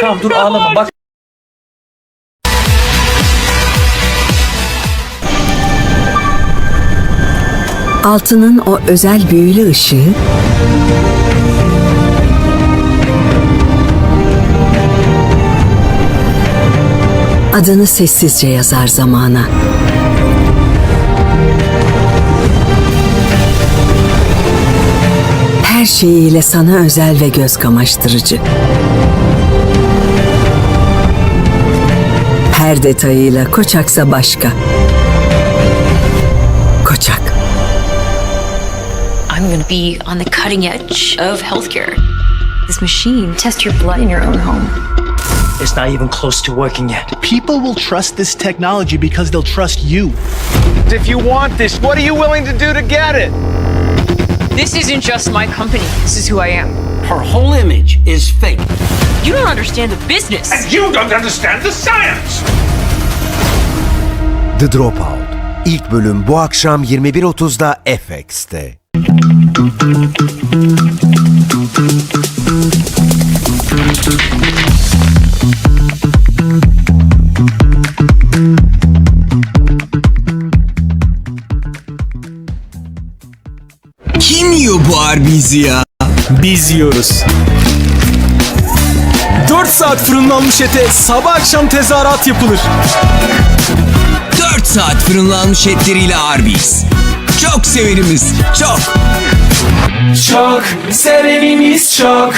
Tamam dur ağlama bak. Altının o özel büyülü ışığı adını sessizce yazar zamana. Her şeyiyle sana özel ve göz kamaştırıcı. Her detayıyla Koçaksa başka. Koçak. I'm going to be on the cutting edge of healthcare. This machine tests your blood in your own home. It's not even close to working yet. People will trust this technology because they'll trust you. If you want this, what are you willing to do to get it? This isn't just my company. This is who I am. Her whole image is fake. You don't understand the business. You don't understand the science! The Dropout. İlk bölüm bu akşam 21.30'da FX'te. Kim yiyor bu Arby's'i ya? Biz yiyoruz. 4 saat fırınlanmış ete sabah akşam tezahürat yapılır. 4 saat fırınlanmış etleriyle Arby's. Çok severimiz, çok. Çok sevenimiz çok.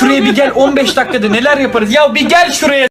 Şuraya bir gel 15 dakikada neler yaparız. Ya bir gel şuraya.